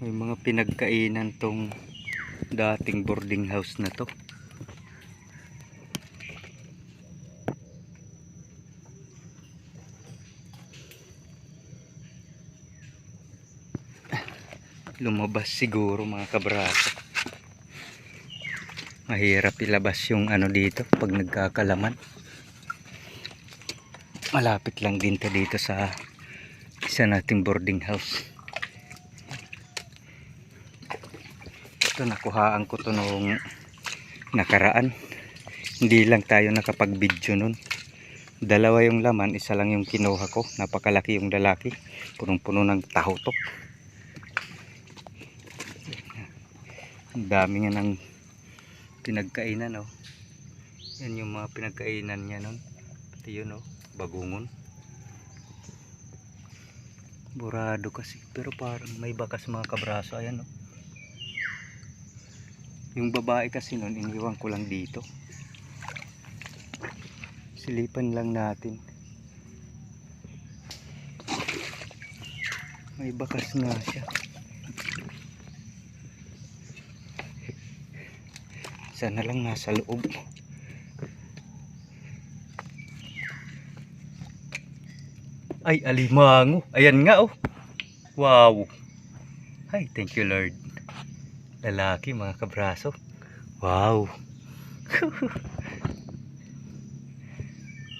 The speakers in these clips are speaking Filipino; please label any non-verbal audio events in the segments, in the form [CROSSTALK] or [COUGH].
May mga pinagkainan tong dating boarding house na to. Lumabas siguro mga kabraso. Mahirap ilabas yung ano dito pag nagkakalaman. Malapit lang din to dito sa isa nating boarding house. Ito nakuhaan ko to nung nakaraan. Hindi lang tayo nakapag-video nun. Dalawa yung laman, isa lang yung kinuha ko. Napakalaki yung lalaki. Punong-puno ng tahotok. Ang dami nga ng pinagkainan oh. Yan yung mga pinagkainan niya nun. Pati yun oh, bagungon. Burado kasi. Pero parang may bakas mga kabraso. Ayan oh. Yung babae kasi nun, iniwan ko lang dito. Silipan lang natin. May bakas nga siya. Sana lang nasa loob. Ay, alimango. Ayan nga oh. Wow. Ay, thank you Lord. Lalaki mga kabraso. Wow. [LAUGHS]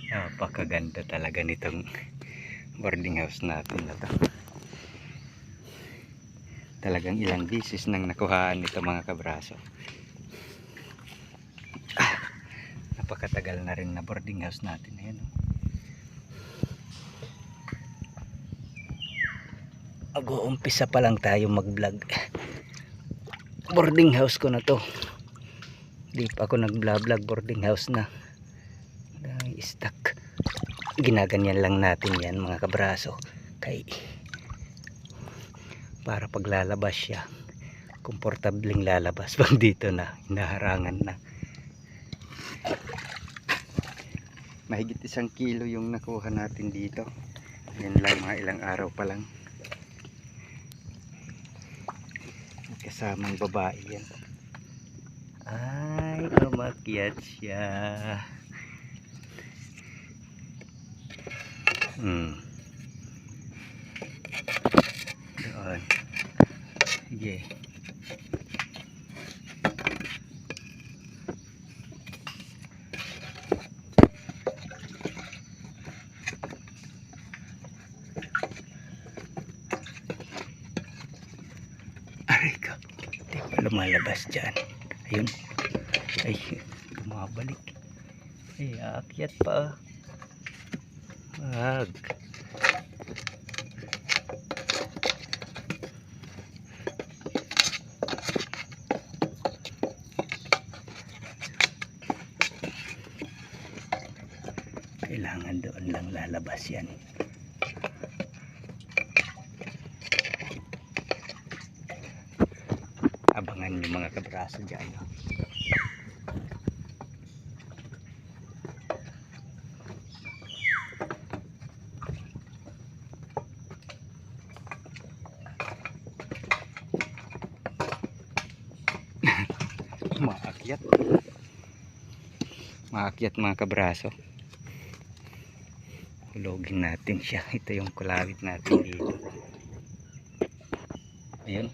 Napakaganda talaga nitong boarding house natin na to. Talagang ilang bisis nang nakuhaan nito mga kabraso. Ah, napakatagal na rin na boarding house natin. Ayan, oh. Mag-uumpisa pa lang tayo mag-vlog. Boarding house ko na to. Di pa ako nag-vlog boarding house na. Dahil stuck. Ginaganyan lang natin yan mga kabraso. Kay para paglalabas siya komportabling lalabas [LAUGHS] pag dito na hinaharangan na mahigit isang kilo yung nakuha natin dito yan lang mga ilang araw pa lang May kasamang babae yan. Ay umakyat siya. Hmm. Doon sige aray ka di pa lumalabas ayun. Ay bumabalik. Ay aakyat pa wag. Kailangan doon lang lalabas yan abangan yung mga kabraso dyan. [LAUGHS] Maakyat. Maakyat mga kabraso. Hulogin natin siya. [LAUGHS] Ito yung kulawit natin dito. Ayun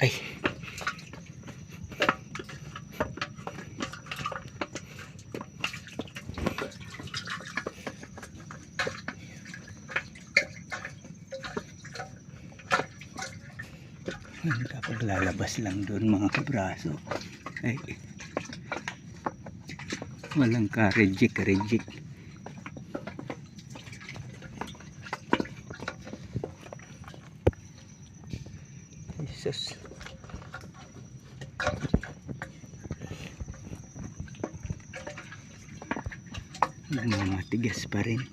ay. Ay, kapag lalabas lang doon mga kabraso. Ay. Walang ka-reject reject. Jesus Ano, matigas pa rin